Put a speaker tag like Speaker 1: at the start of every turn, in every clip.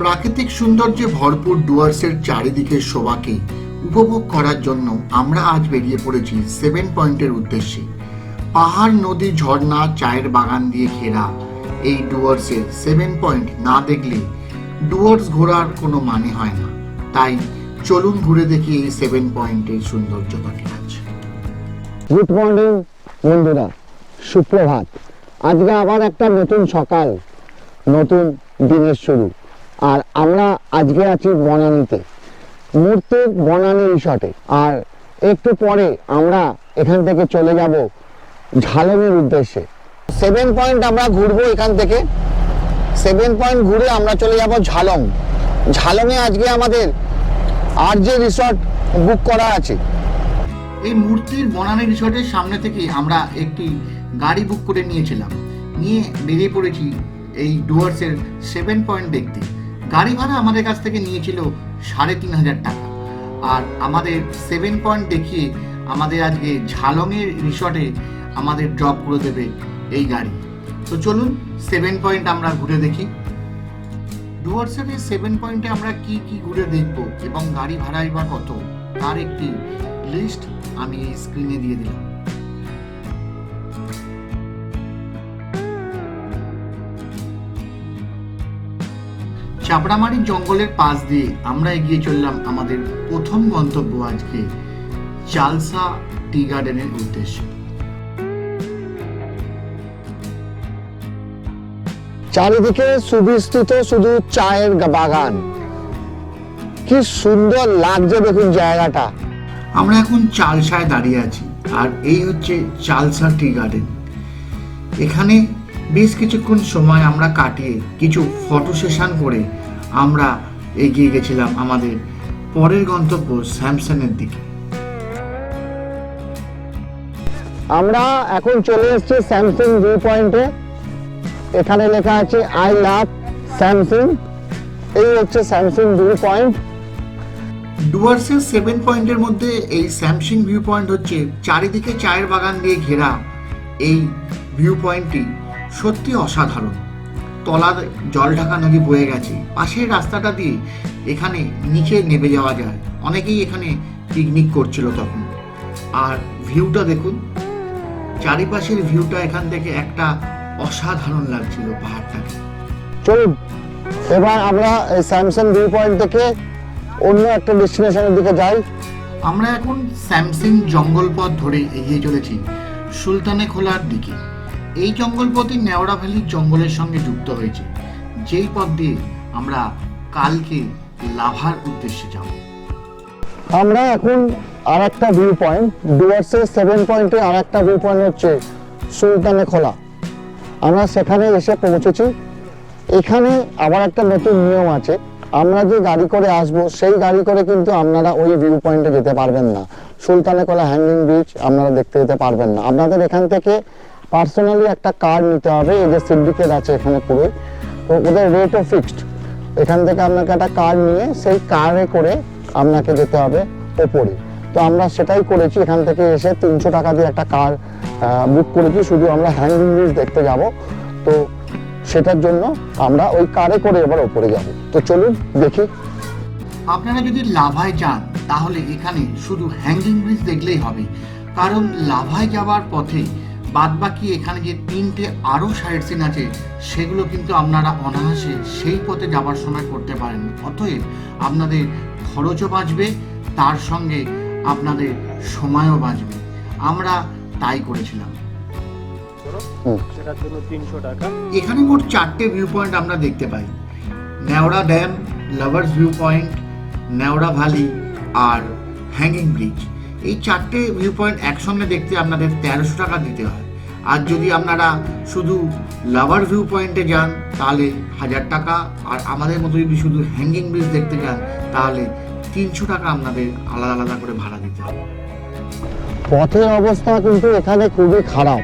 Speaker 1: প্রাকৃতিক সৌন্দর্যে ভরপুর ডুয়ার্সের চারিদিকের শোভাকে উপভোগ করার জন্য আমরা আজ বেরিয়ে পড়েছি সেভেন পয়েন্টের উদ্দেশ্যে। পাহাড়, নদী, ঝর্ণা, চায়ের বাগান দিয়ে ঘেরা এই ডুয়ার্সের সেভেন পয়েন্ট না দেখলে ডুয়ার্স ঘোরার কোনো মানে হয় না। তাই চলুন ঘুরে দেখি এই সেভেন পয়েন্টের সৌন্দর্যটাকে আজ।
Speaker 2: গুড মর্নিং বন্ধুরা, সুপ্রভাত। আজকে আবার একটা নতুন সকাল, নতুন দিনের শুরু। আর আমরা আজকে আছি বনানীতে। মূর্তির বনানী রিসর্টে। আর একটু পরে আমরা এখান থেকে চলে যাব ঝালনের উদ্দেশ্যে। সেভেন পয়েন্ট আমরা ঘুরবো এখান থেকে। সেভেন পয়েন্ট ঘুরে আমরা চলে যাব ঝালং। ঝালংয়ে আজকে আমাদের আর যে রিসর্ট বুক করা আছে।
Speaker 1: এই মূর্তির বনানী রিসর্টের সামনে থেকে আমরা একটি গাড়ি বুক করে নিয়েছিলাম। নিয়ে বেরিয়ে পড়েছি এই ডুয়ার্সের সেভেন পয়েন্ট দেখতে। গাড়ি ভাড়া আমাদের কাছ থেকে নিয়েছিল সাড়ে তিন হাজার টাকা। আর আমাদের সেভেন পয়েন্ট দেখিয়ে আমাদের আজকে ঝালংয়ের রিসর্টে আমাদের ড্রপ করে দেবে এই গাড়ি। তো চলুন সেভেন পয়েন্ট আমরা ঘুরে দেখি। ডুয়ার্সের এই সেভেন পয়েন্টে আমরা কি কি ঘুরে দেখব এবং গাড়ি ভাড়াই বা কত, তার একটি লিস্ট আমি এই স্ক্রিনে দিয়ে দিলাম। চাপড়ামারির জঙ্গলের পাশ দিয়ে আমরা এগিয়ে চললাম আমাদের প্রথম গন্তব্য আজকে চালসা টি গার্ডেনের উদ্দেশ্যে।
Speaker 2: চারিদিকে সুবিস্তৃত শুধু চায়ের বাগান। কি সুন্দর লাগছে দেখুন জায়গাটা।
Speaker 1: আমরা এখন চালসায় দাঁড়িয়ে আছি আর এই হচ্ছে চালসা টি গার্ডেন। এখানে বেশ কিছুক্ষণ সময় আমরা কাটিয়ে কিছু ফটো সেশন করে আমরা এগিয়ে গেছিলাম আমাদের পরের গন্তব্য স্যামসাংয়ের দিকে।
Speaker 2: আমরা এখন চলে এসেছি স্যামসাং ভিউ পয়েন্টে। এখানে লেখা আছে আই লাভ স্যামসাং। এই হচ্ছে স্যামসাং ভিউ পয়েন্ট।
Speaker 1: ডুয়ার্সের সেভেন পয়েন্টের মধ্যে এই স্যামসাং ভিউ পয়েন্ট হচ্ছে চারিদিকে চায়ের বাগান দিয়ে ঘেরা এই ভিউ পয়েন্টটি। সত্যি অসাধারণ। তলার জল ঢাকা নদী বয়ে গেছে। পাশের রাস্তাটা দিয়ে এখানে নিচে নেমে যাওয়া যায়। অনেকেই এখানে পিকনিক করছিল তখন। আর ভিউটা দেখুন চারিপাশের ভিউটা এখান থেকে একটা অসাধারণ লাগছিল পাহাড়টাকে।
Speaker 2: চলুন এবার আমরা স্যামসাং ভিউ পয়েন্ট থেকে অন্য একটা ডেস্টিনেশনের দিকে যাই।
Speaker 1: আমরা এখন স্যামসিং জঙ্গল পথ ধরে এগিয়ে চলেছি সুলতানে খোলার দিকে। এই জঙ্গল পথই নেওড়া ভ্যালির জঙ্গলের সঙ্গে যুক্ত হয়েছে। যেই পথ দিয়ে আমরা কালকে লাভার উদ্দেশ্যে যাব।
Speaker 2: আমরা এখন আর একটা ভিউ পয়েন্ট ডুয়ার্সের সেভেন পয়েন্টে আর একটা ভিউ পয়েন্ট হচ্ছে সুলতানে খোলা। আমরা সেখানে এসে পৌঁছেছি। এখানে আবার একটা নতুন নিয়ম আছে। আমরা যে গাড়ি করে আসব, সেই গাড়ি করে কিন্তু আপনারা ওই ভিউ পয়েন্টে যেতে পারবেন না। সুলতানে কলা হ্যাঙ্গিং ব্রিজ আপনারা দেখতে যেতে পারবেন না। আপনাদের এখান থেকে পার্সোনালি একটা কার নিতে হবে যে সিন্ডিকেট আছে এখানে পুরো। তো ওদের রেটও ফিক্সড এখান থেকে আপনাকে একটা কার নিয়ে সেই কারে করে আপনাকে যেতে হবে ওপরে। তো আমরা সেটাই করেছি, এখান থেকে এসে তিনশো টাকা দিয়ে একটা কার বুক করেছি, শুধু আমরা হ্যাঙ্গিং ব্রিজ দেখতে যাব। তো সেটার জন্য আমরা ওই কারে করে এবার ওপরে যাব। তো চলুন দেখি।
Speaker 1: আপনারা যদি লাভায় যান, তাহলে এখানে শুধু হ্যাঙ্গিং ব্রিজ দেখলেই হবে। কারণ লাভায় যাওয়ার পথে বাদবাকি এখানে যে তিনটে আরও সাইড সিন আছে সেগুলো কিন্তু আপনারা অনায়াসে সেই পথে যাবার সময় করতে পারেন। অতএব আপনাদের খরচও বাঁচবে তার সঙ্গে আপনাদের সময়ও বাঁচবে। আমরা তাই করেছিলাম।
Speaker 3: সেটার তিনশো টাকা।
Speaker 1: এখানে মোট চারটে ভিউ পয়েন্ট আমরা দেখতে পাই। Neora dam lovers view point Neora valley আর হ্যাঙ্গিং ব্রিজ এই চারটে ভিউ পয়েন্ট একসঙ্গে দেখতে আপনাদের তেরোশো টাকা দিতে হয়। আর যদি আপনারা শুধু লাভার ভিউ পয়েন্টে যান, তাহলে হাজার টাকা। আর আমাদের মতো যদি শুধু হ্যাঙ্গিং ব্রিজ দেখতে যান, তাহলে তিনশো টাকা আপনাদের আলাদা আলাদা করে ভাড়া দিতে হবে।
Speaker 2: পথের অবস্থা কিন্তু এখানে খুবই খারাপ।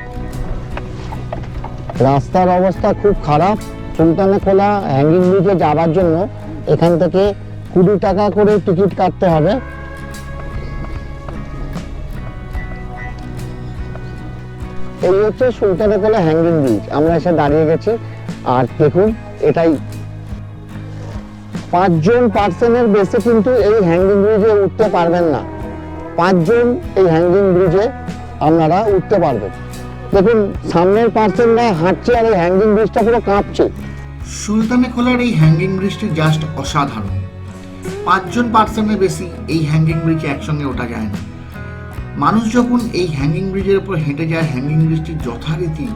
Speaker 2: রাস্তার অবস্থা খুব খারাপ। সুলতানে খোলা হ্যাঙ্গিং ব্রিজে যাওয়ার জন্য এখান থেকে কুড়ি টাকা করে টিকিট কাটতে হবে। এই হচ্ছে সুলতানে খোলা হ্যাঙ্গিং ব্রিজ আমরা এসে দাঁড়িয়ে গেছি। আর দেখুন, এটাই। পাঁচজন পার্সনের বেশি কিন্তু এই হ্যাঙ্গিং ব্রিজে উঠতে পারবেন না। পাঁচজন এই হ্যাঙ্গিং ব্রিজে আপনারা উঠতে পারবেন। দেখুন, সামনের পার্সনরা হাঁটছে আর এই হ্যাঙ্গিং ব্রিজটা পুরো কাঁপছে।
Speaker 1: সুলতানে খোলার এই হ্যাঙ্গিং ব্রিজটি জাস্ট অসাধারণ। পাঁচজন পার্সনের বেশি এই হ্যাঙ্গিং ব্রিজে একসঙ্গে ওঠা যায় না। মানুষ যখন এই হ্যাঙ্গিং ব্রিজের উপর হেঁটে যায় হ্যাঙ্গিং ব্রিজটি যথারীতি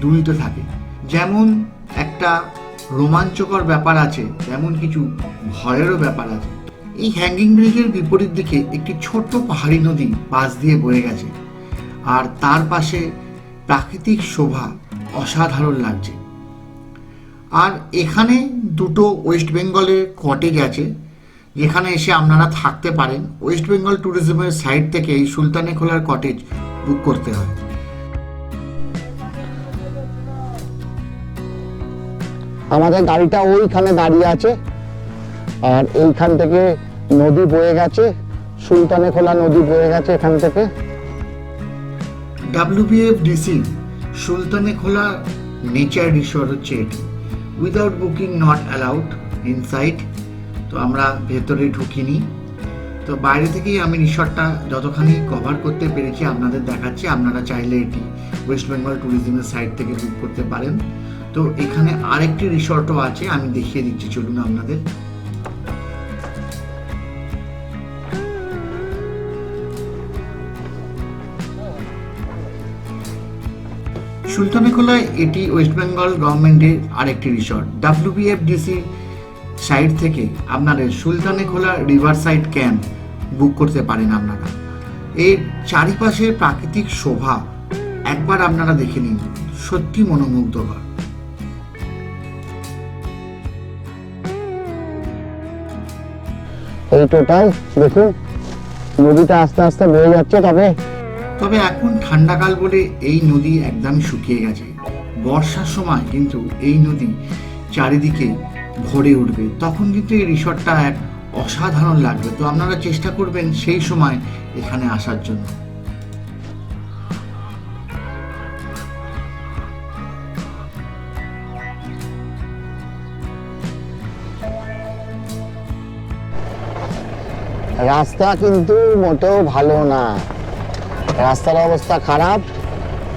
Speaker 1: দুলিতে থাকে। যেমন একটা রোমাঞ্চকর ব্যাপার আছে তেমন কিছু ভয়েরও ব্যাপার আছে। এই হ্যাঙ্গিং ব্রিজের বিপরীত দিকে একটি ছোট্ট পাহাড়ি নদী পাশ দিয়ে বয়ে গেছে। আর তার পাশে প্রাকৃতিক শোভা অসাধারণ লাগছে। আর এখানে দুটো ওয়েস্ট বেঙ্গলের কটেজ আছে। যেখানে এসে আপনারা থাকতে পারেন। ওয়েস্ট বেঙ্গল ট্যুরিজমের সাইড থেকে এই সুলতানে খোলার কটেজ বুক করতে হয়।
Speaker 2: আমাদের গাড়িটা ওইখানে দাঁড়িয়ে আছে। আর এইখান থেকে নদী বয়ে গেছে। সুলতানে খোলা নদী বয়ে গেছে এখান থেকে।
Speaker 1: ডাব্লিউবিএফডিসি সুলতানে খোলা নেচার রিসর্ট হচ্ছে এটি। Without booking not allowed inside তো আমরা ভেতরে ঢুকিনি। তো বাইরে থেকেই আমি রিসর্টটা যতখানি কভার করতে পেরেছি আপনাদের দেখাচ্ছি। আপনারা চাইলে এটি ওয়েস্ট বেঙ্গল ট্যুরিজমের সাইড থেকে বুক করতে পারেন। তো এখানে আরেকটি রিসর্টও আছে, আমি দেখিয়ে দিচ্ছি, চলুন আপনাদের। সুলতানাখোলায় এটি ওয়েস্ট বেঙ্গল গভর্নমেন্টের আরেকটি রিসর্ট। ডাব্লিউবিএফডিসি সাইড থেকে আপনাদের Suntalekhola river side camp book করতে পারেন আপনারা। এর চারিপাশে প্রাকৃতিক শোভা একবার আপনারা দেখে নিন সত্যি মনোমুগ্ধকর।
Speaker 2: এই টোটাল দেখুন নদীটা আস্তে আস্তে বয়ে যাচ্ছে তবে।
Speaker 1: তবে এখন ঠান্ডাকাল বলে এই নদী একদম শুকিয়ে গেছে। বর্ষার সময় কিন্তু এই নদী চারিদিকে ভরে উঠবে। তখন কিন্তু এই রিসর্টটা এক অসাধারণ লাগবে। তো আপনারা চেষ্টা করবেন সেই সময় এখানে আসার জন্য।
Speaker 2: রাস্তা কিন্তু মোটেও ভালো না। রাস্তার অবস্থা খারাপ।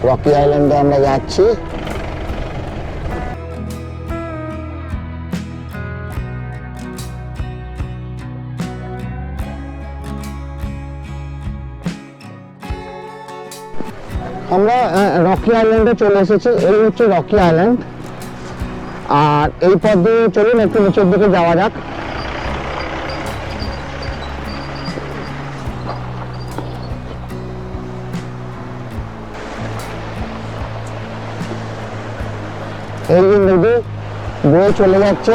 Speaker 2: রকি আইল্যান্ডে আমরা যাচ্ছি। আমরা রকি আইল্যান্ডে চলে এসেছি। এই হচ্ছে রকি আইল্যান্ড আর এই পথ দিয়ে চলুন, একটু নিচের দিকে যাওয়া যাক। এই নদী বয়ে চলে যাচ্ছে।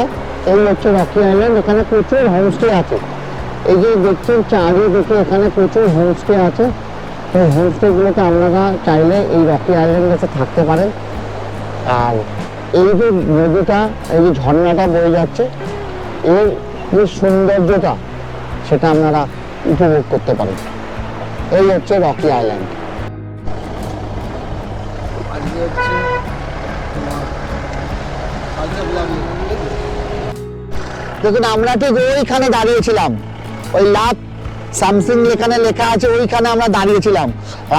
Speaker 2: এই হচ্ছে রকি আইল্যান্ড এখানে প্রচুর হোমস্টে আছে। এই যে দেখছেন, চারিদিকে এখানে প্রচুর হোমস্টে আছে। এই হোমস্টেগুলোতে আপনারা চাইলে এই রকি আইল্যান্ডে এসে থাকতে পারেন। আর এই যে নদীটা এই যে ঝর্ণাটা বয়ে যাচ্ছে এর যে সৌন্দর্যটা সেটা আপনারা উপভোগ করতে পারেন। এই হচ্ছে রকি আইল্যান্ড দেখুন আমরা ঠিক ওইখানে দাঁড়িয়েছিলাম। ওই লাভ সামথিং এখানে লেখা আছে, ওইখানে আমরা দাঁড়িয়েছিলাম।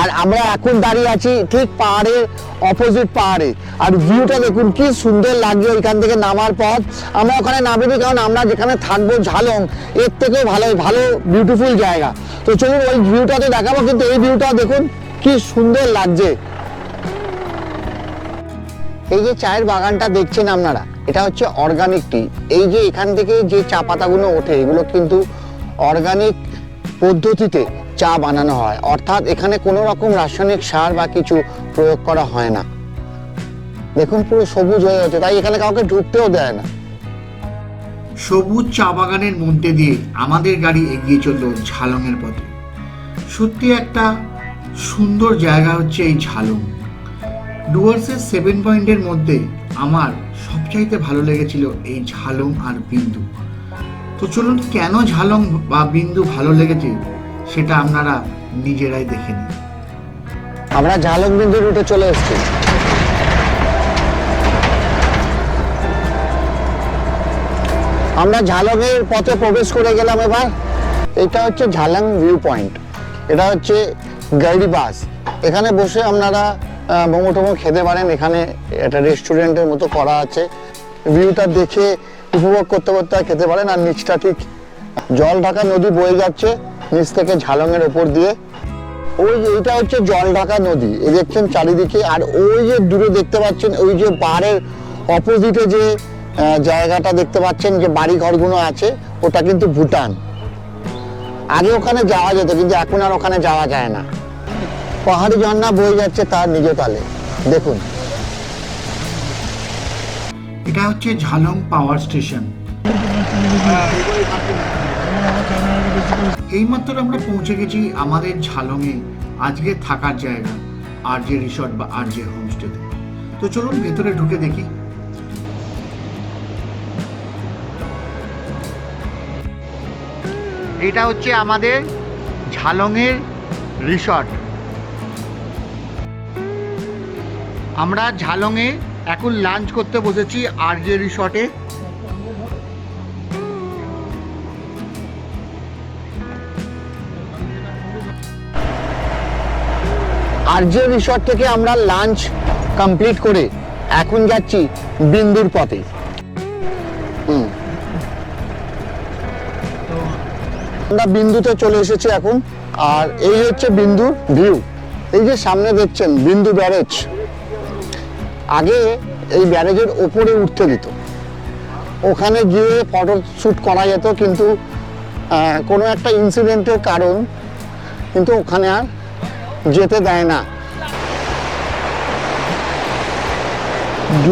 Speaker 2: আর আমরা এখন দাঁড়িয়ে আছি ঠিক পাহাড়ের অপোজিট পাহাড়ে। আর ভিউটা দেখুন, কি সুন্দর লাগছে ওইখান থেকে নামার পথ। আমরা ওখানে নামিনি কারণ আমরা যেখানে থাকব ঝালং, এর থেকেও ভালো ভালো বিউটিফুল জায়গা। তো চলুন, ওই ভিউটা তো দেখাবো, কিন্তু এই ভিউটা দেখুন, কি সুন্দর লাগছে। এই যে চায়ের বাগানটা দেখছেন আপনারা, এটা হচ্ছে অর্গানিক টি এই যে এখান থেকে যে চা পাতাগুলো ওঠে, এগুলো কিন্তু অর্গানিক পদ্ধতিতে চা বানানো হয়। অর্থাৎ এখানে কোনো রকম রাসায়নিক সার বা কিছু প্রয়োগ করা হয় না। দেখুন, পুরো সবুজ হয়ে আছে তাই এখানে কাউকে ঢুকতেও দেয় না।
Speaker 1: সবুজ চা বাগানের মধ্যে দিয়ে আমাদের গাড়ি এগিয়ে চলল ঝালংয়ের পথে। সত্যি একটা সুন্দর জায়গা হচ্ছে এই ঝালং। ডুয়ার্সের সেভেন পয়েন্টের মধ্যে আমার সবচাইতে ভালো লেগেছিল এই ঝালং আর বিন্দু। তো চলুন, কেন ঝালং বা বিন্দু ভালো লেগেছে সেটা আপনারা নিজেরাই দেখে নিন।
Speaker 2: আমরা ঝালক বিন্দু রুটে চলে এসেছি। আমরা ঝালংয়ের পথে প্রবেশ করে গেলাম এবার। এটা হচ্ছে ঝালং ভিউ পয়েন্ট এটা হচ্ছে গাড়ি বাস। এখানে বসে আপনারা মোমো টোমো খেতে পারেন। এখানে একটা রেস্টুরেন্টের মতো করা আছে। ভিউটা দেখে উপভোগ করতে করতে আর খেতে পারেন আর নিচটা ঠিক জল ঢাকা নদী বয়ে যাচ্ছে, নিচ থেকে ঝালংয়ের ওপর দিয়ে। ওই যে এইটা হচ্ছে জল ঢাকা নদী এই দেখছেন চারিদিকে। আর ওই যে দূরে দেখতে পাচ্ছেন, ওই যে পাহাড়ের অপোজিটে যে জায়গাটা দেখতে পাচ্ছেন, যে বাড়ি ঘরগুলো আছে, ওটা কিন্তু ভুটান। আগে ওখানে যাওয়া যেত, কিন্তু এখন আর ওখানে যাওয়া যায় না। পাহাড়ি ঝর্ণা বয়ে যাচ্ছে তার নিজ তালে। দেখুন।
Speaker 1: এটা হচ্ছে ঝালং পাওয়ার স্টেশন। এইমাত্র আমরা পৌঁছে গেছি আমাদের ঝালংয়ে, আজকে থাকার জায়গা আর যে রিসর্ট বা আর যে হোমস্টেতে। তো চলুন ভেতরে ঢুকে দেখি। এটা হচ্ছে আমাদের ঝালংয়ের রিসর্ট। আমরা ঝালংয়ে এখন লাঞ্চ করতে বসেছি আর যে রিসর্টে।
Speaker 2: আর যে রিসর্ট থেকে আমরা লাঞ্চ কমপ্লিট করে এখন যাচ্ছি বিন্দুর পথে। আমরা বিন্দুতে চলে এসেছি এখন, আর এই হচ্ছে বিন্দু ভিউ। এই যে সামনে দেখছেন, বিন্দু ব্যারেজ। আগে এই ব্যারেজের ওপরে উঠতে দিত। ওখানে গিয়ে ফটো শ্যুট করা যেত, কিন্তু কোনো একটা ইনসিডেন্টের কারণ, কিন্তু ওখানে আর যেতে দেয় না।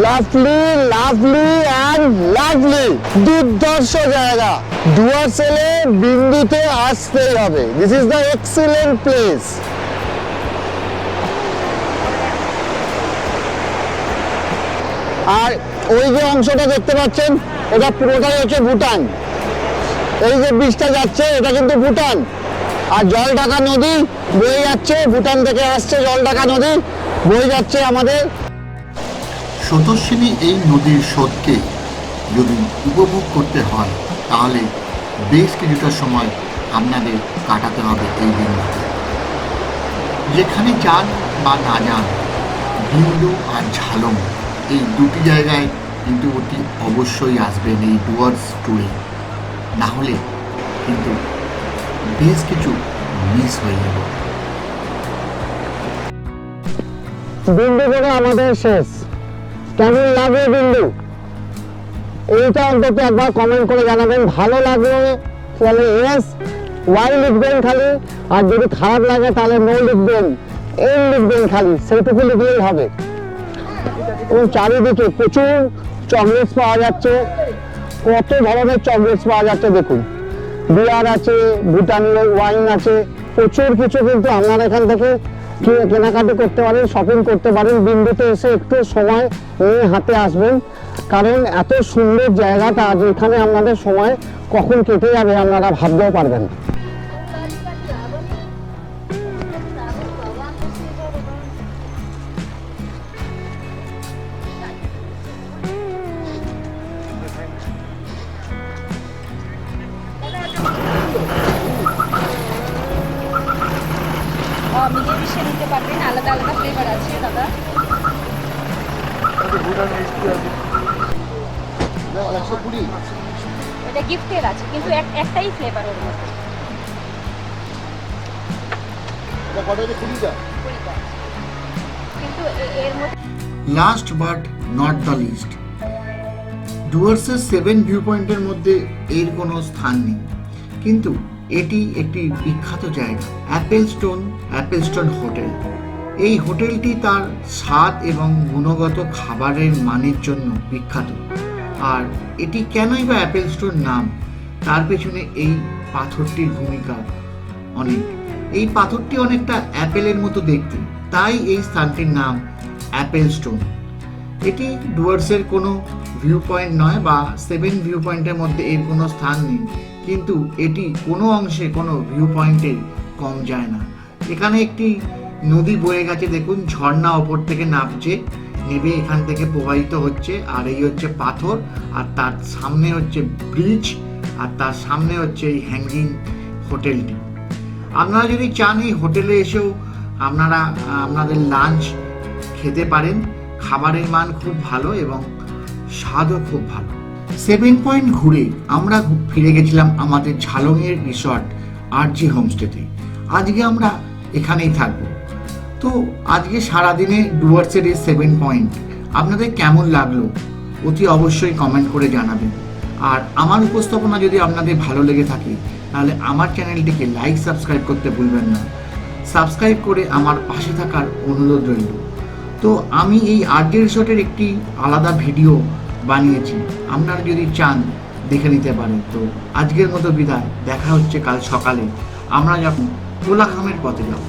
Speaker 2: লাভলি লাভলি অ্যান্ড লাভলি দুর্ধর্ষ জায়গা। ডুয়ার্সেলে বিন্দুতে আসতেই হবে। This is the excellent place আর ওই যে অংশটা দেখতে পাচ্ছেন ওটা পুরোটাই হচ্ছে ভুটান। এই যে বীজটা যাচ্ছে, এটা কিন্তু ভুটান। আর জল ঢাকা নদী বয়ে যাচ্ছে, ভুটান থেকে আসছে জল ঢাকা নদী, বয়ে যাচ্ছে আমাদের।
Speaker 1: স্রোতস্বিনী এই নদীর স্রোতকে যদি উপভোগ করতে হয়, তাহলে বেশ কিছুটা সময় আপনাদের কাটাতে হবে এই বিন্দুতে যেখানে যান বা না যান, বিন্দু আর ঝালং এই দুটি জায়গায় কিন্তু অতি অবশ্যই আসবেন এই ডুয়ার্স ট্যুরে না হলে কিন্তু বেশ কিছু মিস হয়ে যাবে।
Speaker 2: বিন্দু করে আমাদের শেষ। কেমন লাগবে বিন্দু? এইটা অন্তত একবার কমেন্ট করে জানাবেন। ভালো লাগলে তাহলে এস ওয়াই লিখবেন খালি? আর যদি খারাপ লাগে তাহলে নো লিখবেন এন লিখবেন খালি। সেইটুকু লিখলেই হবে। এবং চারিদিকে প্রচুর চকলেটস পাওয়া যাচ্ছে। কত ধরনের চকলেটস পাওয়া যাচ্ছে দেখুন। বিয়ার আছে ভুটানের ওয়াইন আছে, প্রচুর কিছু কিন্তু আপনারা এখান থেকে কেনাকাটি করতে পারেন, শপিং করতে পারেন। বিন্দুতে এসে একটু সময় নিয়ে হাতে আসবেন। কারণ এত সুন্দর জায়গাটা যেখানে আপনাদের সময় কখন কেটে যাবে আপনারা ভাবতেও পারবেন
Speaker 4: আছে দাদা এটা গিফটের আছে কিন্তু একটাই ফ্লেভার ওর মধ্যে। কুড়িটা। কিন্তু এর মধ্যে
Speaker 1: last but not the least ডুয়ার্সের সেভেন ভিউ পয়েন্টের মধ্যে এর কোনো স্থান নেই। কিন্তু এটি একটি বিখ্যাত জায়গা apple stone apple stone hotel এই হোটেলটি তার স্বাদ এবং গুণগত খাবারের মানের জন্য বিখ্যাত। আর এটি কেনই বা অ্যাপেল স্টোর নাম? তার পেছনে এই পাথরটির ভূমিকা অনেক। এই পাথরটি অনেকটা অ্যাপেলের মতো দেখতে। তাই এই স্থানটির নাম অ্যাপেল স্টোন। এটি ডুয়ার্সের কোনো ভিউ পয়েন্ট নয় বা সেভেন ভিউ পয়েন্টের মধ্যে এর কোনো স্থান নেই। কিন্তু এটি কোনো অংশে কোনো ভিউ পয়েন্টে কম যায় না। এখানে একটি নদী বয়ে গেছে, দেখুন, ঝর্ণা ওপর থেকে নামছে নেবে এখান থেকে প্রবাহিত হচ্ছে, আর এই হচ্ছে পাথর, আর তার সামনে হচ্ছে ব্রিজ, আর তার সামনে হচ্ছে এই হ্যাঙ্গিং হোটেলটি। আপনারা যদি চান এই হোটেলে এসেও আপনারা, আপনাদের লাঞ্চ খেতে পারেন, খাবারের মান খুব ভালো এবং স্বাদও খুব ভালো। সেভেন পয়েন্ট ঘুরে আমরা ফিরে গেছিলাম আমাদের ঝালংয়ের রিসর্ট আর জি হোমস্টেতে আজকে আমরা এখানেই থাকব। তো আজকে সারাদিনে ডুয়ার্সের এই সেভেন পয়েন্ট আপনাদের কেমন লাগল? অতি অবশ্যই কমেন্ট করে জানাবেন। আর আমার উপস্থাপনা যদি আপনাদের ভালো লেগে থাকে, তাহলে আমার চ্যানেলটিকে লাইক সাবস্ক্রাইব করতে ভুলবেন না। সাবস্ক্রাইব করে আমার পাশে থাকার অনুরোধ রইল। তো আমি এই আরজে রিসোর্টের একটি আলাদা ভিডিও বানিয়েছি। আপনারা যদি চান, দেখে নিতে পারেন। তো আজকের মতো বিদায়। দেখা হচ্ছে কাল সকালে। আমরা যখন কোলাখামের পথে যাব।